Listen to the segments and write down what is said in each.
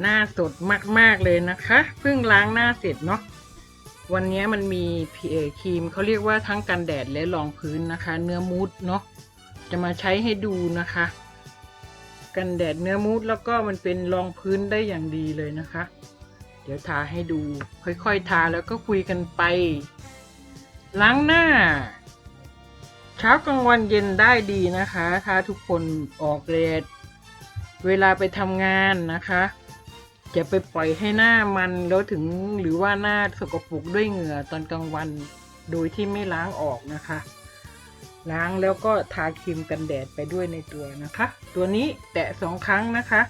หน้าสดมาก ๆ เลยนะคะเพิ่งล้างหน้าเสร็จเนาะวันนี้มันมีพีเอครีมเขาเรียกว่าทั้งกันแดดและรองพื้นนะคะ เนื้อมูดเนาะจะมาใช้ให้ดูนะคะ กันแดดเนื้อมูดแล้วก็มันเป็นรองพื้นได้อย่างดีเลยนะคะ เดี๋ยวทาให้ดูค่อยๆทาแล้วก็คุยกันไป ล้างหน้า เช้ากลางวันเย็นได้ดีนะคะ ถ้าทุกคนออกแดดเวลาไปทำงานนะคะ จะไปปล่อยให้หน้ามันแล้วถึงหรือว่าหน้าสกปรกด้วยเหงื่อตอนกลางวัน โดยที่ไม่ล้างออกนะคะ ล้างแล้วก็ทาครีมกันแดดไปด้วยในตัวนะคะ ตัวนี้แตะสองครั้งนะคะ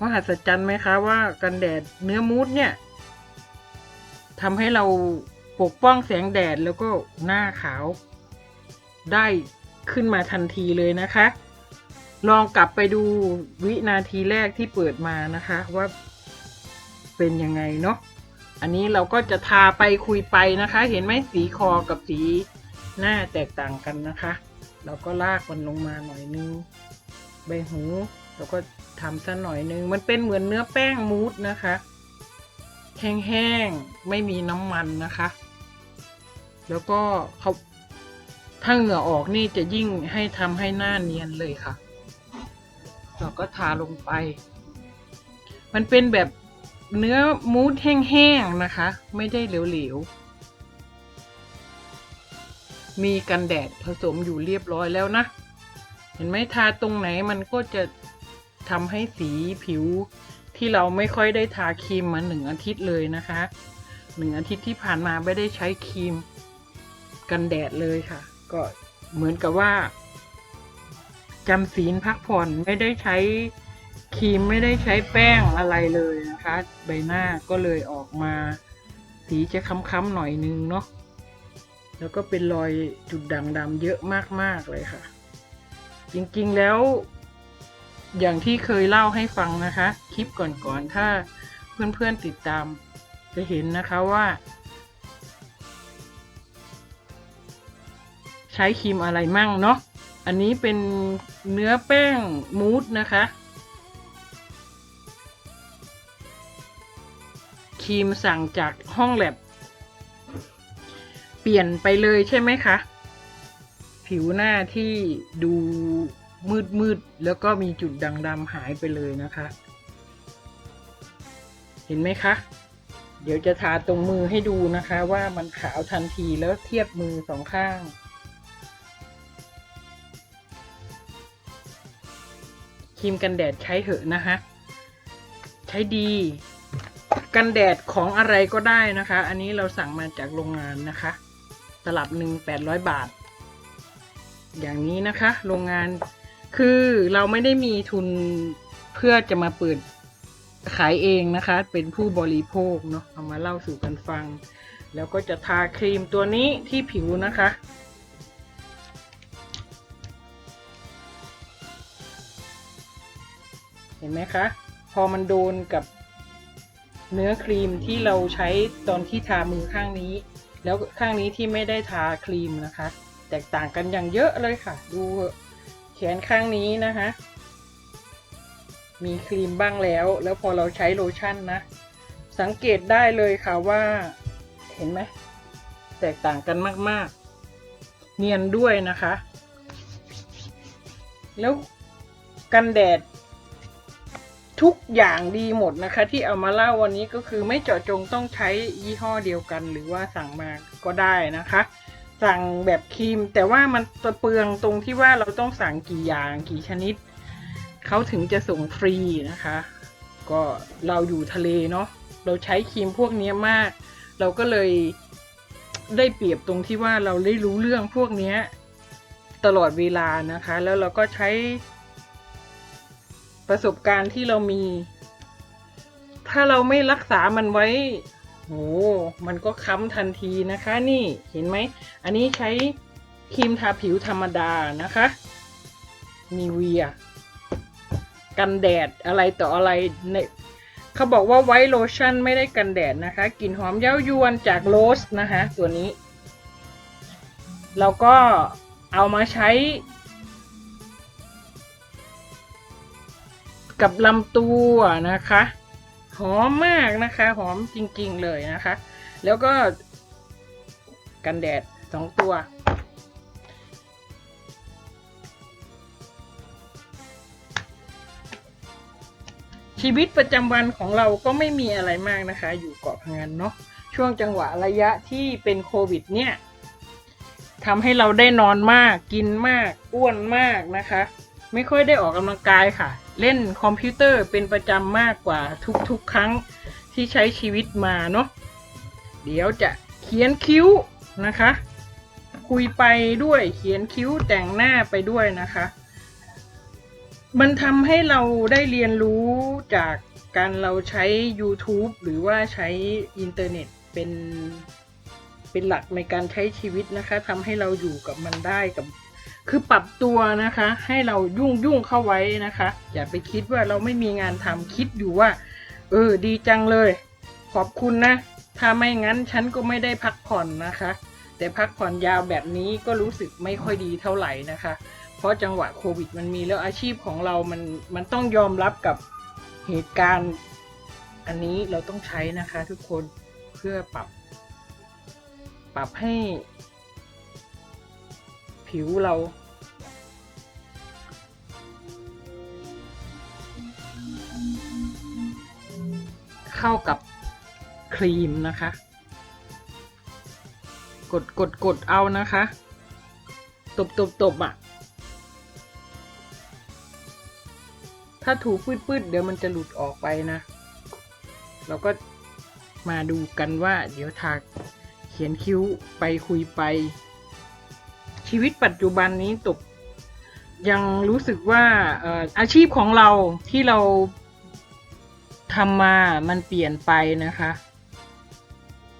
มหัศจรรย์ไหมคะว่ากันแดดเนื้อมูดเนี่ยทำให้เราปกป้องแสงแดดแล้วก็หน้าขาว ได้ขึ้นมาทันทีเลยนะคะ ลองกลับไปดูวินาทีแรกที่เปิดมานะคะว่าเป็นยังไงเนาะ อันนี้เราก็จะทาไปคุยไปนะคะ เห็นไหมสีคอกับสีหน้าแตกต่างกันนะคะ เราก็ลากมันลงมาหน่อยนึง ใบหูเราก็ทำสักหน่อยนึง มันเป็นเหมือนเนื้อแป้งมูสนะคะ แห้งๆ ไม่มีน้ำมันนะคะ แล้วก็เขาถ้าเหงื่อออกนี่จะยิ่งให้ทำให้หน้าเนียนเลยค่ะ เราก็ทาลงไป มันเป็นแบบเนื้อมูสแห้งๆนะคะ ไม่ได้เหลวๆ มีกันแดดผสมอยู่เรียบร้อยแล้วนะ เห็นไหมทาตรงไหนมันก็จะทำให้สีผิวที่เราไม่ค่อยได้ทาครีมมาหนึ่งอาทิตย์เลยนะคะหนึ่งอาทิตย์ที่ผ่านมาไม่ได้ใช้ครีมกันแดดเลยค่ะ ก็เหมือนกับว่า จำศีลพักผ่อนไม่ได้ใช้ครีมไม่ได้ใช้แป้งอะไรเลยนะคะ ใบหน้าก็เลยออกมา สีจะค้ำๆหน่อยนึงเนาะแล้วก็เป็นรอยจุดด่างดำเยอะมากๆเลยค่ะ จริงๆแล้ว อย่างที่เคยเล่าให้ฟังนะคะ คลิปก่อนๆถ้าเพื่อนๆติดตาม จะเห็นนะคะว่าใช้ครีมอะไรมั่งเนาะ อันนี้เป็นเนื้อแป้งมูสนะคะครีมสั่งจากห้องแลบ เปลี่ยนไปเลยใช่ไหมคะ ผิวหน้าที่ดูมืดมืดๆแล้วก็มีจุดด่างดำหายไปเลยนะคะ เห็นไหมคะ เดี๋ยวจะทาตรงมือให้ดูนะคะ ว่ามันขาวทันทีแล้วเทียบมือสองข้าง ครีมกันแดดใช้เหอะนะคะ ใช้ดี กันแดดของอะไรก็ได้นะคะ อันนี้เราสั่งมาจากโรงงานนะคะ ตลับหนึ่งแปดร้อยบาท อย่างนี้นะคะ โรงงานคือเราไม่ได้มีทุนเพื่อจะมาเปิดขายเองนะคะ เป็นผู้บริโภคเนาะเอามาเล่าสู่กันฟัง แล้วก็จะทาครีมตัวนี้ที่ผิวนะคะ เห็นไหมคะ พอมันโดนกับเนื้อครีมที่เราใช้ตอนที่ทามือข้างนี้ แล้วข้างนี้ที่ไม่ได้ทาครีมนะคะ แตกต่างกันอย่างเยอะเลยค่ะ ดูแขนข้างนี้นะคะมีครีมบ้างแล้ว แล้วพอเราใช้โลชั่นนะ สังเกตได้เลยค่ะว่า เห็นไหม แตกต่างกันมาก ๆ เนียนด้วยนะคะ แล้วกันแดด ทุกอย่างดีหมดนะคะ ที่เอามาเล่าวันนี้ก็คือไม่เจาะจงต้องใช้ยี่ห้อเดียวกัน หรือว่าสั่งมาก็ได้นะคะ สั่งแบบครีม แต่ว่ามันจะเปลืองตรงที่ว่าเราต้องสั่งกี่อย่างกี่ชนิด เขาถึงจะส่งฟรีนะคะ ก็เราอยู่ทะเลเนาะเราใช้ครีมพวกนี้มาก เราก็เลยได้เปรียบตรงที่ว่าเราได้รู้เรื่องพวกนี้ตลอดเวลานะคะ แล้วเราก็ใช้ ประสบการณ์ที่เรามี ถ้าเราไม่รักษามันไว้โหมันก็ค้ำทันทีนะคะ นี่เห็นไหม อันนี้ใช้ครีมทาผิวธรรมดานะคะ มีเวีย กันแดดอะไรต่ออะไรเนี่ยเขาบอกว่าไวท์โลชั่นไม่ได้กันแดดนะคะกลิ่นหอมเย้ายวนจากโรสนะคะ ตัวนี้ เราก็เอามาใช้ กับลำตัวนะคะ หอมมากนะคะ หอมจริงๆเลยนะคะ แล้วก็กันแดดสองตัว ชีวิตประจำวันของเราก็ไม่มีอะไรมากนะคะ อยู่เกาะพังงานเนาะช่วงจังหวะระยะที่เป็นโควิดเนี่ยทำให้เราได้นอนมากกินมากอ้วนมากนะคะ ไม่ค่อยได้ออกกำลังกายค่ะ เล่นคอมพิวเตอร์เป็นประจำมากกว่าทุกๆครั้งที่ใช้ชีวิตมาเนาะเดี๋ยวจะเขียนคิ้วนะคะ คุยไปด้วยเขียนคิ้วแต่งหน้าไปด้วยนะคะ มันทำให้เราได้เรียนรู้จากการเราใช้ YouTube หรือว่าใช้อินเทอร์เน็ตเป็นเป็นหลักในการใช้ชีวิตนะคะทำให้เราอยู่กับมันได้กับ คือปรับตัวนะคะ ให้เรายุ่งยุ่งเข้าไว้นะคะ อย่าไปคิดว่าเราไม่มีงานทำคิดอยู่ว่า เออ ดีจังเลย ขอบคุณนะ ถ้าไม่งั้นฉันก็ไม่ได้พักผ่อนนะคะ แต่พักผ่อนยาวแบบนี้ก็รู้สึกไม่ค่อยดีเท่าไหร่นะคะ เพราะจังหวะโควิดมันมีแล้วอาชีพของเรามันมันต้องยอมรับกับเหตุการณ์ อันนี้เราต้องใช้นะคะ ทุกคนเพื่อปรับ ปรับให้ ผิวเรา เข้ากับครีมนะคะ กดกดกดเอานะคะ ตบตบตบอะ ถ้าถูปืดปืดๆเดี๋ยวมันจะหลุดออกไปนะ เราก็มาดูกันว่าเดี๋ยวทาเขียนคิ้วไปคุยไป ชีวิตปัจจุบันนี้ตกยังรู้สึกว่าอาชีพของเราที่เราทำมามันเปลี่ยนไปนะคะ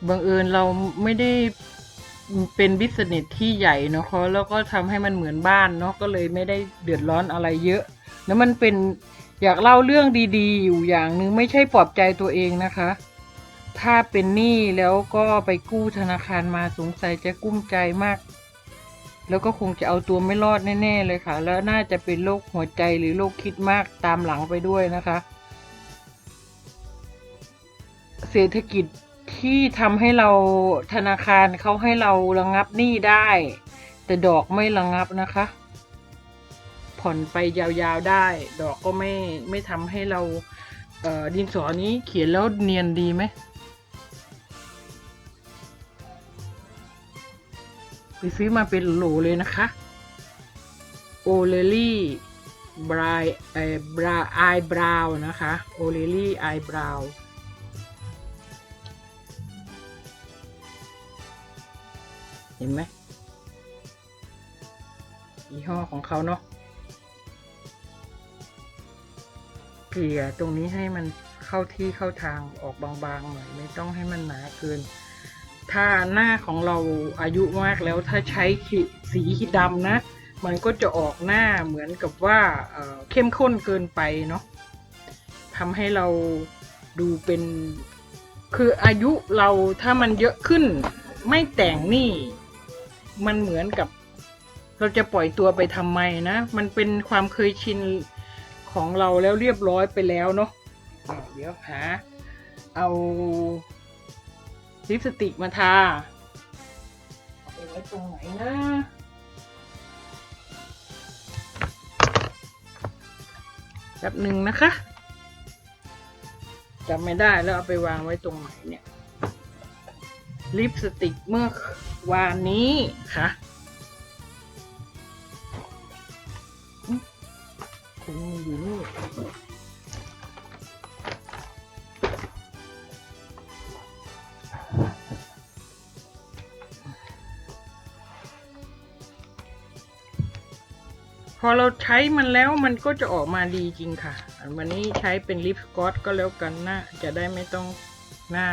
บังเอิญเราไม่ได้เป็นบิสเนสที่ใหญ่เนาะแล้วก็ทำให้มันเหมือนบ้านเนาะก็เลยไม่ได้เดือดร้อนอะไรเยอะ แล้วมันเป็นอยากเล่าเรื่องดีๆ อยู่อย่างหนึ่งไม่ใช่ปลอบใจตัวเองนะคะ ถ้าเป็นหนี้แล้วก็ไปกู้ธนาคารมาสงสัยจะกุ้มใจมาก แล้วก็คงจะเอาตัวไม่รอดแน่ๆเลยค่ะ แล้วน่าจะเป็นโรคหัวใจหรือโรคคิดมากตามหลังไปด้วยนะคะ เศรษฐกิจที่ทำให้เราธนาคารเขาให้เราระงับหนี้ได้ แต่ดอกไม่ระงับนะคะ ผ่อนไปยาวๆได้ ดอกก็ไม่ไม่ทำให้เราเดินสอนี้เขียนแล้วเนียนดีไหม ไปซื้อมาเป็นโหลเลยนะคะโอเลลี่บรายเอ่อบราไอบราวนะคะโอเลลี่ไอบราวเห็นไหมยี่ห้อของเขาเนาะเกลี่ยตรงนี้ให้มันเข้าที่เข้าทางออกบางๆหน่อยไม่ต้องให้มันหนาเกิน ถ้าหน้าของเราอายุมากแล้วถ้าใช้สีดำนะ มันก็จะออกหน้าเหมือนกับว่าเเข้มข้นเกินไปเนาะทำให้เราดูเป็น คืออายุเราถ้ามันเยอะขึ้น ไม่แต่งนี่ มันเหมือนกับ เราจะปล่อยตัวไปทำไมนะ มันเป็นความเคยชินของเราแล้วเรียบร้อยไปแล้วเนาะเดี๋ยวหาเอา ลิปสติกมาทาเอาไปไว้ตรงไหนนะแป๊บหนึ่งนะคะจำไม่ได้แล้วเอาไปวางไว้ตรงไหนเนี่ย ลิปสติกเมื่อวานนี้ค่ะอุ๊ยคงอยู่นี่ พอเราใช้มันแล้วมันก็จะออกมาดีจริงค่ะอันวันนี้ใช้เป็นลิปสกอตก็แล้วกันน้าจะได้ไม่ต้องหน้า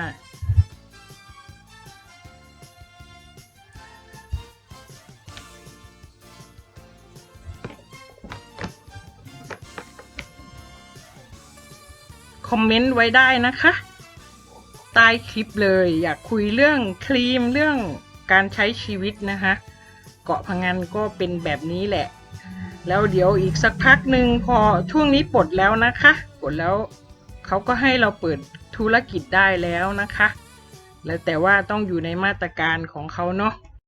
คอมเมนต์ไว้ได้นะคะใต้คลิปเลยอยากคุยเรื่องครีมเรื่องการใช้ชีวิตนะคะ เกาะพังงานก็เป็นแบบนี้แหละ แล้วเดี๋ยวอีกสักพักหนึ่งพอช่วงนี้ปลดแล้วนะคะปลดแล้วเขาก็ให้เราเปิดธุรกิจได้แล้วนะคะ แล้วแต่ว่าต้องอยู่ในมาตรการของเขาเนาะ